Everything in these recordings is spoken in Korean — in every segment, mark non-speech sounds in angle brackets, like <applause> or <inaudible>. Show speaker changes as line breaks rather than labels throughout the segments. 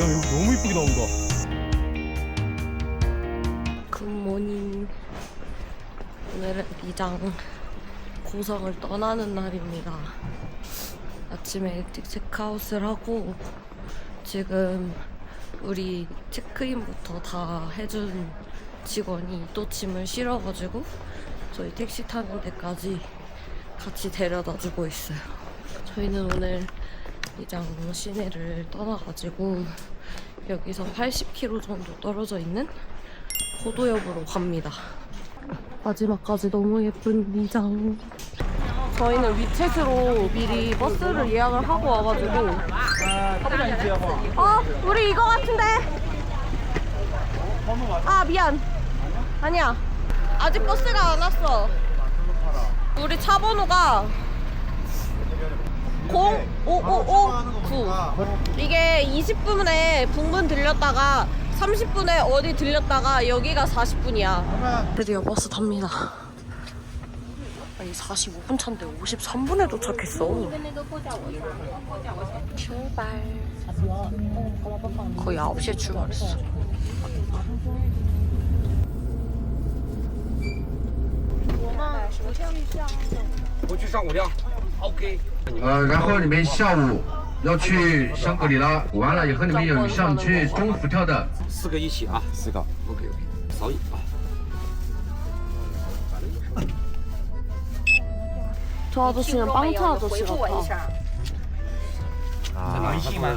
여기 너무 이쁘게 나온다.
굿모닝. 오늘은 미장 고성을 떠나는 날입니다. 아침에 일찍 체크아웃을 하고 지금 우리 체크인부터 다 해준 직원이 또 짐을 실어가지고 저희 택시 타는 데까지 같이 데려다 주고 있어요. 저희는 오늘 미장 시내를 떠나가지고 여기서 80km 정도 떨어져 있는 호도역으로 갑니다. 마지막까지 너무 예쁜 미장. 저희는 위챗으로 미리 버스를 예약을 하고 와가지고. 어, 우리 이거 같은데. 아, 미안. 아니야. 아직 버스가 안 왔어. 우리 차 번호가 05559. 이게 20분에 분분 들렸다가 30분에 어디 들렸다가 여기가 40분이야. 드디어 버스 탑니다. 아니 45분 차인데 53분에 도착했어. 출발. 거의 9시에 출발했어.
我去上午量 OK。
呃，然后你们下午要去香格里拉，完了以后你们有想去中福跳的，
四个一起啊，
四个
OK OK，扫影啊。
他都是帮他
都是啊。啊、微信吗？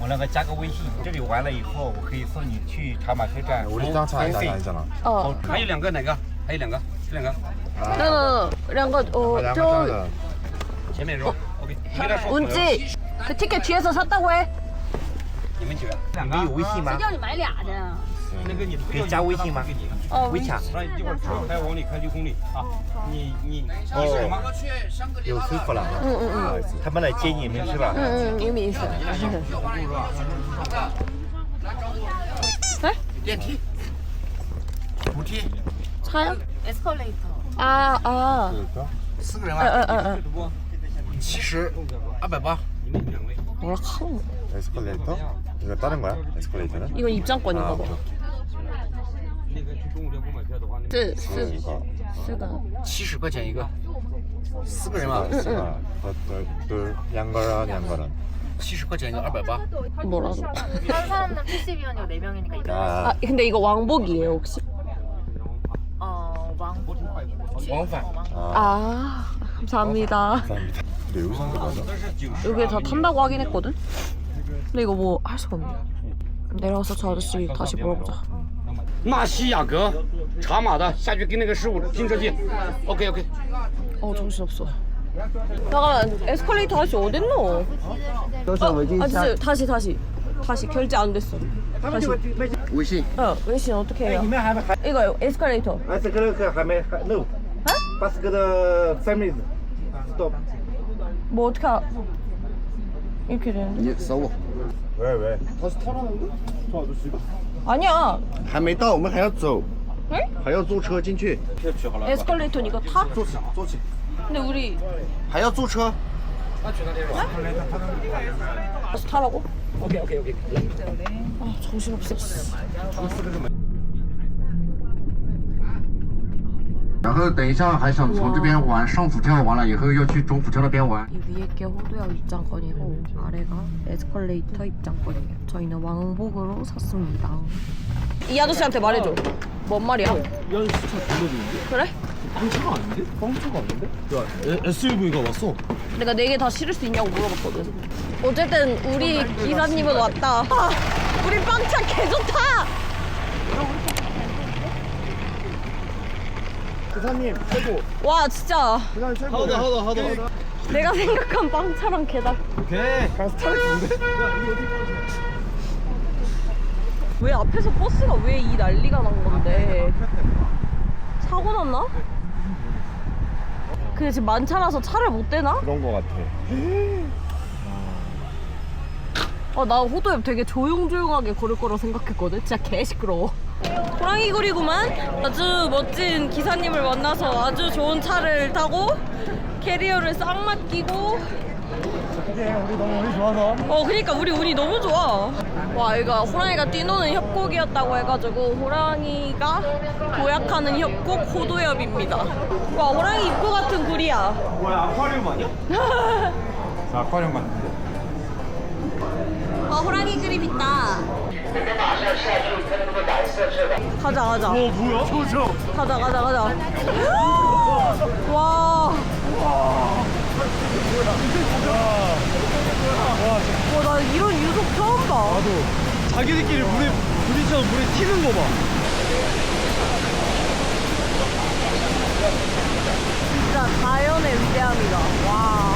我那个加个微信，这里完了以后，我可以送你去茶马车站。
我就刚查一下，查一了。
哦，
还有两个，哪个？还有两个，这两个。
嗯、
两个哦，就。
前面是吧？OK，你跟他说。
운지 그 티켓 뒤에서 샀다고 해.
你们几个？
你们有微信吗？
叫你买俩的。
那个你
可以加微信吗？
어,
微抢。
那一会儿之后还要往里开六公里啊！你你你是什么？
有恢复了。
응, 응, 응.
他们来接你们是吧？
응, 응, 의미 있어.
电梯。扶梯。
차요?
에스컬레이터.
아, 아.
四个人
응,
啊，
응, 응,
七十，二百八。
你们两位。
응. 뭐라 카노?
에스컬레이터? 이거 다른 거야? 에스컬레이터는?
이건 입장권인가 봐.
那个去中午店不买票的话，那
쓰,
是
쓰,
一个。
쓰다.
七十块钱一个，
四个人嘛。四个。呃对对，两个人两个人。
七十块钱一个，二百八。
뭐라고?
다른 사람은 70위안이고 4명이니까 이거.
아
아, 근데 이거 왕복이에요, 혹시?
어, 왕복.
왕판. 아
아, 감사합니다.
감사합니다. 근데 여기서 한거 맞아?
여기 다 탄다고 하긴 했거든? 근데 이거 뭐 할 수가 없네. 내려가서 저 아저씨 다시 물어보자.
纳西雅阁，茶马的下去跟那个师傅拼车去。OK OK。
어, 정신없어. 잠깐만, 에스컬레이터 아저씨 어딨노? 어, 아저씨, 다시, 다시. 다시, 결제 안 됐어. 다시.
微信。
어, 웨신 어떻게 해요?
你们还没还
이거 에스컬레이터.
哎，这个课还没还 no， 把这个的 families stop。
뭐 어떻게 하... 이렇게 되는데?
你扫我。喂喂。
아니야.
还没到，我们还要走。
哎
还要坐车进去。
에스컬레이터 이거 타?
坐起，坐起。
근데 우리
还要坐车。
가서 타라고?
OK OK OK。
아, 정신없어.
然后等一下还想从这边玩上浮跳，完了以后要去中浮跳那边玩。
이 위에 게 호두역 입장권이고 아래가 에스컬레이터 입장권이에요. 저희는 왕복으로 샀습니다. 이 아저씨한테 말해줘. 뭔 말이야?
야 진짜 돌려주는데?
그래?
빵차가 아닌데? 빵차가 아닌데? 야 SUV가 왔어.
내가 네 개 다 실을 수 있냐고 물어봤거든. 어쨌든 우리 기사님은 왔다. 아, 우리 빵차 개 좋다.
기사님 최고.
와 진짜
기사님 최고. 하다 하다 하다.
내가 생각한 빵차랑 개다.
오케이. 가서 타겠는데?
왜 앞에서 버스가 왜 이 난리가 난 건데? 사고 났나? 근데 지금 만차라서 차를 못 대나?
그런 거 같아.
아, 나 호도옆 되게 조용조용하게 걸을 거라 생각했거든. 진짜 개 시끄러워. 호랑이 거리구만. 아주 멋진 기사님을 만나서 아주 좋은 차를 타고 캐리어를 싹 맡기고.
이제 우리 너무 운이 좋아서.
어, 그러니까 우리 운이 너무 좋아. 와 이거 호랑이가 뛰노는 협곡이었다고 해가지고 호랑이가 도약하는 협곡 호도협입니다 와 호랑이 입구 같은 굴이야
뭐야 아쿠아리움 아니야? <laughs> 아쿠아리움 같은데?
와 호랑이 그림 있다 가자 가자
어 뭐야? 저저
가자 가자 가자 와 와, 나 이런 유속 처음 봐.
자기들끼리 물에 부딪혀서 물에 튀는 거 봐.
진짜 자연의 위대함이다. 와.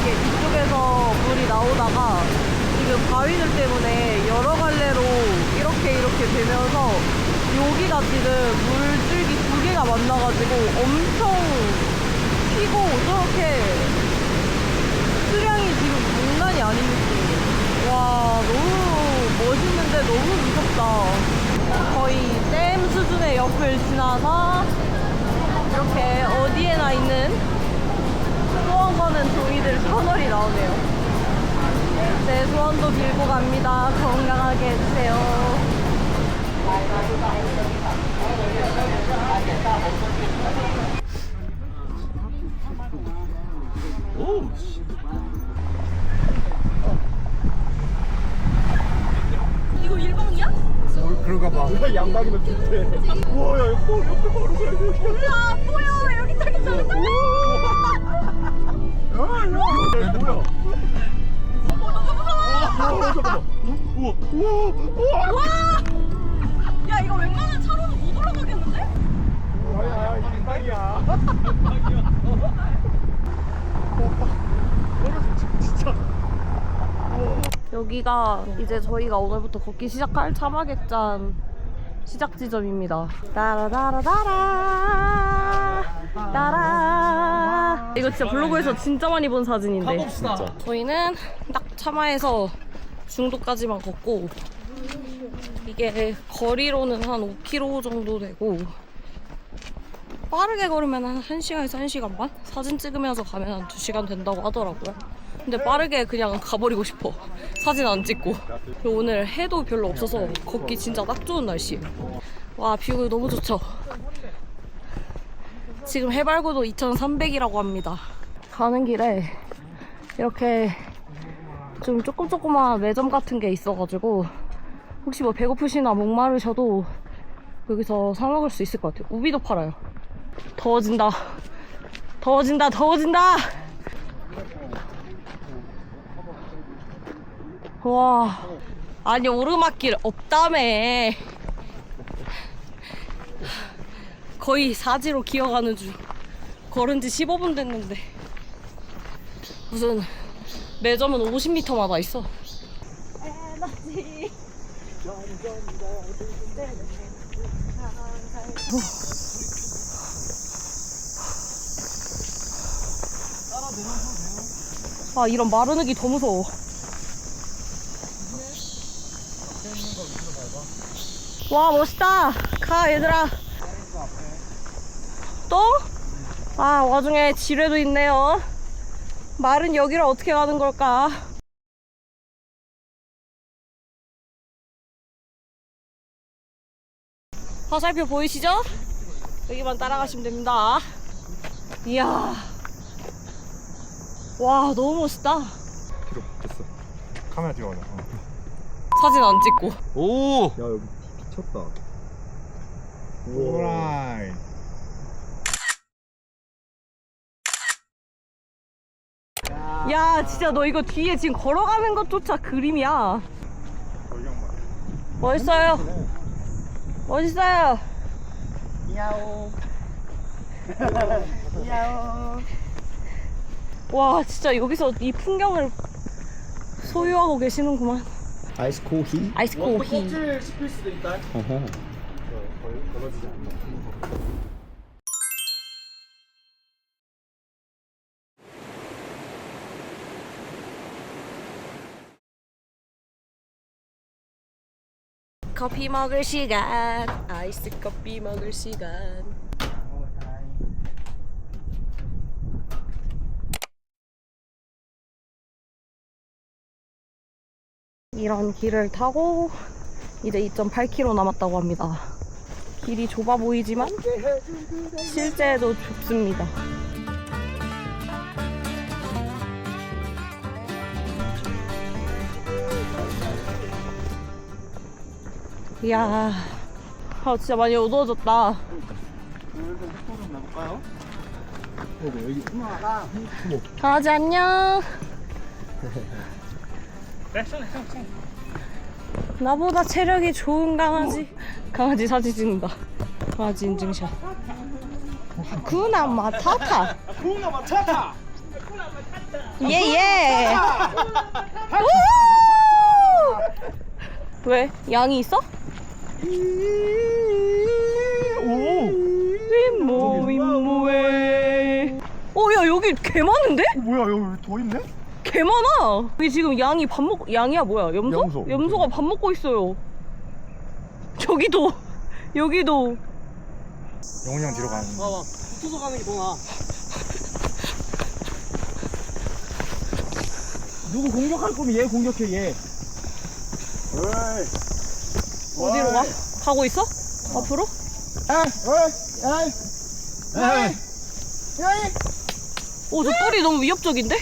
이게 이쪽에서 물이 나오다가 지금 바위들 때문에 여러 갈래로 이렇게 이렇게 되면서 여기가 지금 물줄기 두 개가 만나가지고 엄청 튀고 저렇게 수량이 지금 장난이 아닌 느낌. 와, 너무 멋있는데 너무 무섭다. 거의 댐 수준의 옆을 지나서 이렇게 어디에나 있는 소원 거는 종이들 터널이 나오네요. 네, 소원도 빌고 갑니다. 건강하게 해주세요.
뭐야 양방이면 좋대. 우와 야 옆에 옆에 바로 가야 돼.
아, 뭐야? 여기 딱 있어.
야, 뭐야? 우와 우와 우와.
와! 야, 이거 웬만한 차로는 못 올라가겠는데?
뭐야 이게. 진짜.
여기가 이제 저희가 오늘부터 걷기 시작할 차마객잔 시작 지점입니다. 따라따라따라 따라 이거 진짜 블로그에서 진짜 많이 본 사진인데 저희는 딱 차마에서 중도까지만 걷고 이게 거리로는 한 5km 정도 되고 빠르게 걸으면 한 1시간에서 1시간 반? 사진 찍으면서 가면 한 2시간 된다고 하더라고요. 근데 빠르게 그냥 가버리고 싶어. 사진 안 찍고. 오늘 해도 별로 없어서 걷기 진짜 딱 좋은 날씨예요. 와, 뷰 너무 좋죠? 지금 해발고도 2,300이라고 합니다. 가는 길에 이렇게 좀 조금 조그만 매점 같은 게 있어가지고 혹시 뭐 배고프시나 목마르셔도 여기서 사 먹을 수 있을 것 같아요. 우비도 팔아요. 더워진다. 더워진다. 더워진다. 와. 아니 오르막길 없다며. 거의 사지로 기어가는 중. 걸은 지 15분 됐는데. 무슨 매점은 50m마다 있어. 아 이런 마르는기 더 무서워. 와 멋있다. 가 얘들아. 또? 아 와중에 지뢰도 있네요. 말은 여기를 어떻게 가는 걸까? 화살표 보이시죠? 여기만 따라가시면 됩니다. 이야. 와 너무 멋있다.
필요 됐어. 카메라 찍어봐.
사진 안 찍고.
오. 야 여기 미쳤다. 오라이.
야 진짜 너 이거 뒤에 지금 걸어가는 것조차 그림이야. 멋있어요. 멋있어요. <laughs> 와 진짜 여기서 이 풍경을 소유하고 계시는구만.
아이스 코히.
아이스 코히.
어허.
커피 먹을 시간. 아이스 커피 먹을 시간. 이런 길을 타고 이제 2.8km 남았다고 합니다. 길이 좁아 보이지만 실제도 좁습니다. 이야, 아 진짜 많이 어두워졌다. 강아지 안녕. <laughs> 나보다 체력이 좋은 강아지. 강아지 사진 찍는다. 강아지 인증샷. 구나 마타타. 구나 마타타. 예예. 왜? 양이 있어? 윗모 윗모에. 어, 야 여기 개 많은데?
뭐야 여기 더 있네?
개 많아. 여기 지금 양이 밥 먹, 양이야 뭐야? 염소?
염소.
염소가 밥 먹고 있어요. 저기도, 여기도.
영훈이 형 뒤로 가는
봐봐, 붙어서 가는 게 더 나아.
누구 공격할 거면 얘 공격해 얘.
어디로 가? 가고 있어? 앞으로? 오, 저 뿔이 너무 위협적인데?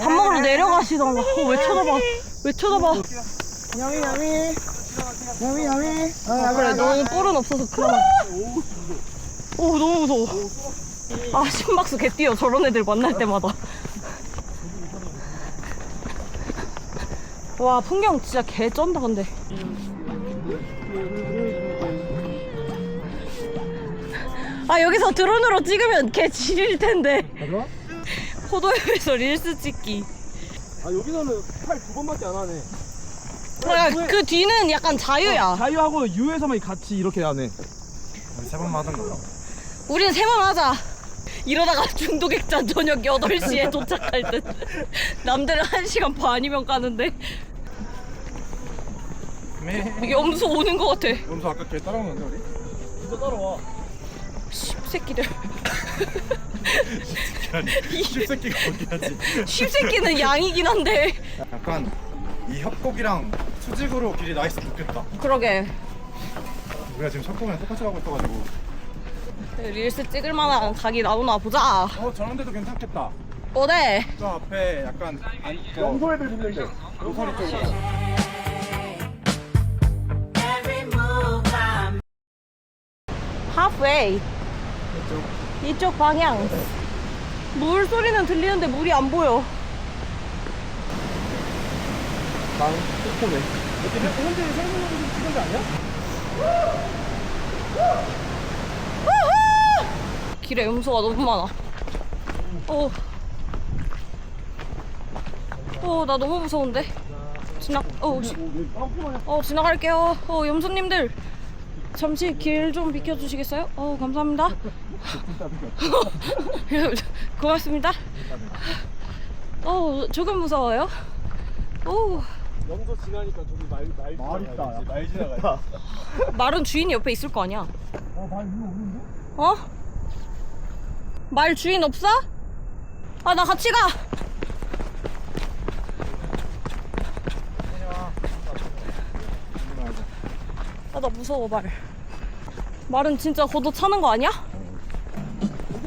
밥 먹으러 내려가시던가. 어, 왜 쳐다봐? 왜 쳐다봐?
야미 야미. 야미 야미.
아, 그래, 너는 뿔은 없어서 그나마. 오, 너무 무서워. 아, 심박수 개 뛰어. 저런 애들 만날 때마다. 와, 풍경 진짜 개 쩐다, 근데. 아, 여기서 드론으로 찍으면 개 지릴 텐데. 포도협에서 릴스 찍기.
아 여기서는 팔 두 번밖에 안 하네.
아, 그 뒤는 약간 자유야.
자유하고 유에서만 같이 이렇게 하네.
우리 세 번만 하던 거
우린 세 번 하자. 이러다가 <laughs> 중도객잔 저녁 8시에 도착할 듯. <laughs> 남들은 1시간 반이면 가는데. 염소 오는 것 같아.
염소 아까 걔 따라오는데 우리?
이거 따라와.
씹새끼들. <laughs>
씹새끼가 어디야지
씹새끼는 양이긴 한데.
약간 이 협곡이랑 수직으로 길이 나 있으면 좋겠다
그러게.
우리가 지금 협곡이랑 똑같이 가고 있어가지고
릴스 찍을 만한 각이 나오나 보자.
어 저런 데도 괜찮겠다
어때?
저 앞에 약간 안, 염소 애들 있는데 로사리 쪽으로
halfway. 이쪽 방향. 물 소리는 들리는데 물이 안 보여.
난 코코네. 이렇게 현재 생선으로 찍은 거 아니야?
길에 염소가 너무 많아. 오. 오, 나 너무 무서운데. 지나, 어, 지, 어, 지나갈게요. 어, 염소님들. 잠시 길 좀 비켜주시겠어요? 어, 감사합니다. <laughs> 고맙습니다. 어, 조금 무서워요. 오,
염소 지나니까 저기 말말
말 있다 말 지나가 <laughs>
말은 주인이 옆에 있을 거 아니야. 어? 말 주인 없어? 아, 나 같이 가. 아, 나 무서워, 말. 말은 진짜 걷어 차는 거 아니야?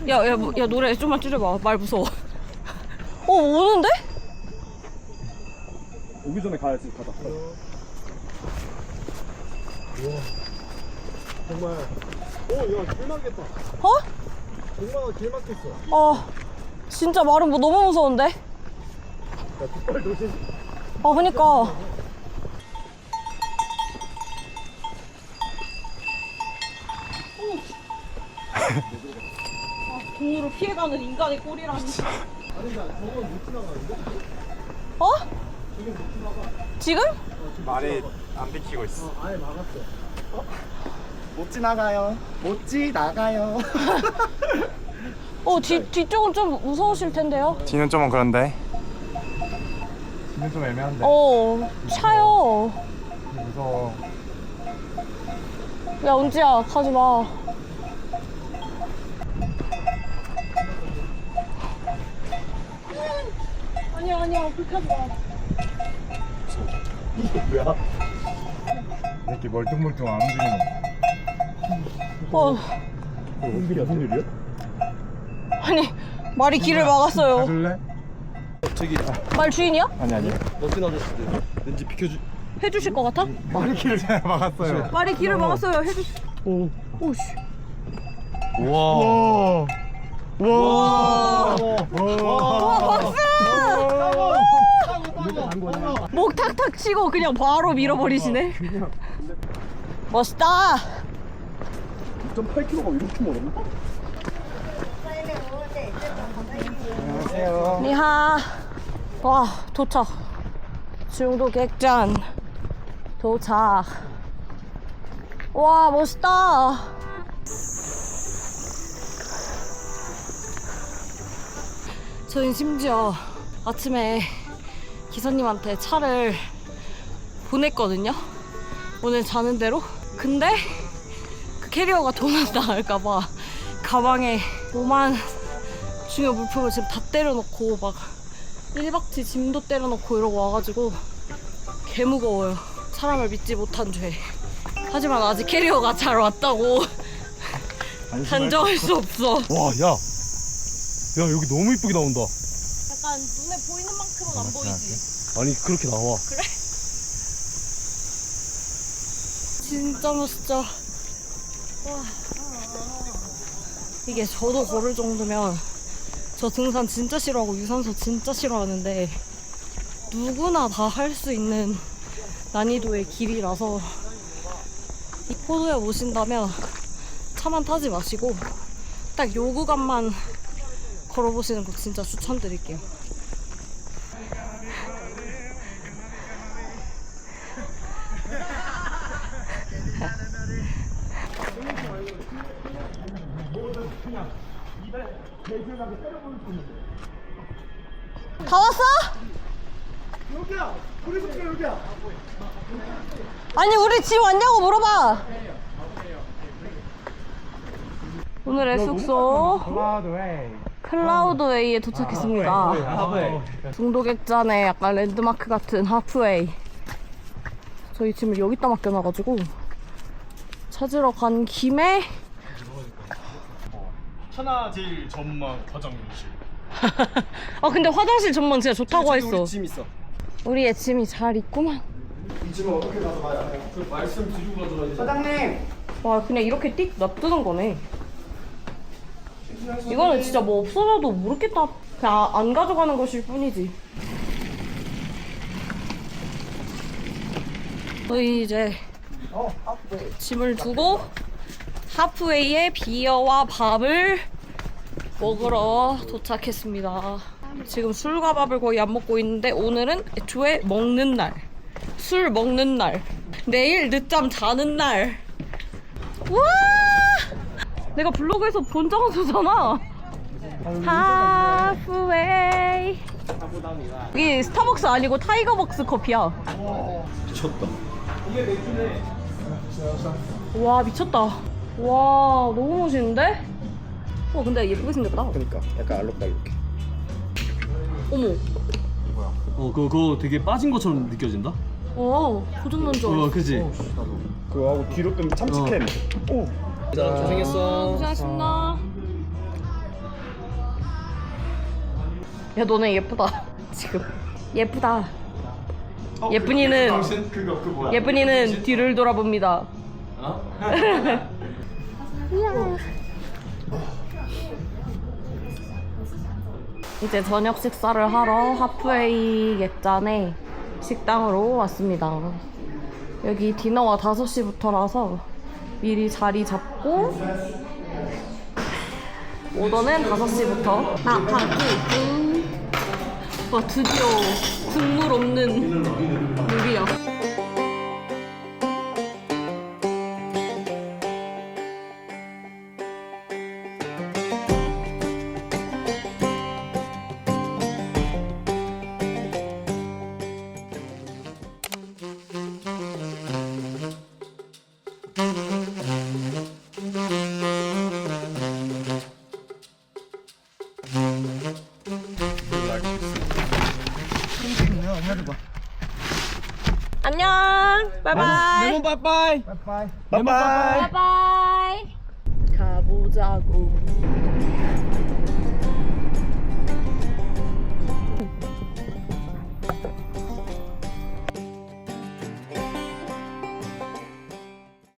야, 야, 뭐- 야, 노래 좀만 줄여봐. 말 무서워. <laughs> 어, 오는데?
오기 전에 가야지 가자. 정말. 오, 야, 길 막겠다.
어?
정말 길 막혔어.
어, 진짜 말은 뭐 너무 무서운데?
야, 뒷발 조심.
아, 그니까. 아, 피해가는 인간의 꼴이라니. 어? 지금?
말이 안 비키고 있어
아예 막았어. 못 지나가요. 못 지나가요. <laughs>
어, 뒤, 뒤쪽은 좀 무서우실 텐데요.
뒤는 좀 그런데 뒤는 좀 애매한데
어, 차요.
무서워
야, 은지야, 가지 마. 아니야, 아니야.
이렇게 멀뚱멀뚱 안 움직이는
어.
무슨 일이야?
아니 말이 길을 막았어요.
해줄래?
말 주인이야?
아니 아니
해주실 것 같아?
말이 길을 잘 막았어요
말이 길을 막았어요. 해주. 오. 오씨.
와 와.
와 박수! 목 탁탁 치고 그냥 바로 밀어버리시네. 멋있다.
2.8kg가 이렇게 멀었나?
니하. 와 도착. 중도 객잔. 도착. 와 멋있다. 저희 심지어 아침에 기사님한테 차를 보냈거든요. 오늘 자는 대로. 근데 그 캐리어가 도난다 할까봐 가방에 오만 중요 물품을 지금 다 때려놓고 막 1박지 짐도 때려놓고 이러고 와가지고 개 무거워요. 사람을 믿지 못한 죄. 하지만 아직 캐리어가 잘 왔다고 단정할 수 없어.
와 야. 야 여기 너무 이쁘게 나온다
만큼은 안 보이지.
아니 그렇게 나와 <laughs>
진짜 멋있죠. 와. 이게 저도 걸을 정도면 저 등산 진짜 싫어하고 유산소 진짜 싫어하는데 누구나 다 할 수 있는 난이도의 길이라서 이 포도에 오신다면 차만 타지 마시고 딱 요 구간만 걸어보시는 거 진짜 추천드릴게요. 다 왔어? 여기야. 우리 숙소 여기야. 아니 우리 집 왔냐고 물어봐. 오늘의 숙소 클라우드웨이에 도착했습니다. 중도객잔에 약간 랜드마크 같은 하프웨이. 저희 짐을 여기다 맡겨놔가지고 찾으러 간 김에
하나제일 전망 화장실. <laughs>
아 근데 화장실 전망 진짜 좋다고 했어.
짐 있어.
우리의 짐이 잘 있구만.
그 말씀 드리고 가져가야지.
와 그냥 이렇게 띡 놔두는 거네. 이거는 진짜 뭐 없어져도 모르겠다. 그냥 안 가져가는 것일 뿐이지. 저희 이제 짐을 두고 하프웨이에 비어와 밥을 먹으러 도착했습니다. 지금 술과 밥을 거의 안 먹고 있는데 오늘은 애초에 먹는 날. 술 먹는 날. 내일 늦잠 자는 날. 와! 내가 블로그에서 본 장소잖아. 하프웨이. 여기 스타벅스 아니고 타이거벅스 커피야.
미쳤다
와 미쳤다. 와 너무 멋있는데? 어 근데 예쁘게 생겼다.
그러니까 약간 알록달록해
어머.
어, 그거, 그거 되게 빠진 것처럼 느껴진다?
어 고장난 줄 알았어.
어, 그지?
그거 하고 뒤로 뜬 참치캔. 오.
고생했어.
고생하셨습니다. 야 너네 예쁘다 <laughs> 지금 예쁘다. 예쁜이는
그거, 그 뭐야?
예쁜이는 뒤를 돌아봅니다. <laughs> 이제 저녁 식사를 하러 하프웨이 객잔에 식당으로 왔습니다. 여기 디너가 5시부터라서 미리 자리 잡고 오더는 5시부터. 아, 밥이 와 드디어 국물 없는 요리야. 안녕. 바이바이.
바이바이.
바이바이.
바이바이. 가보자고.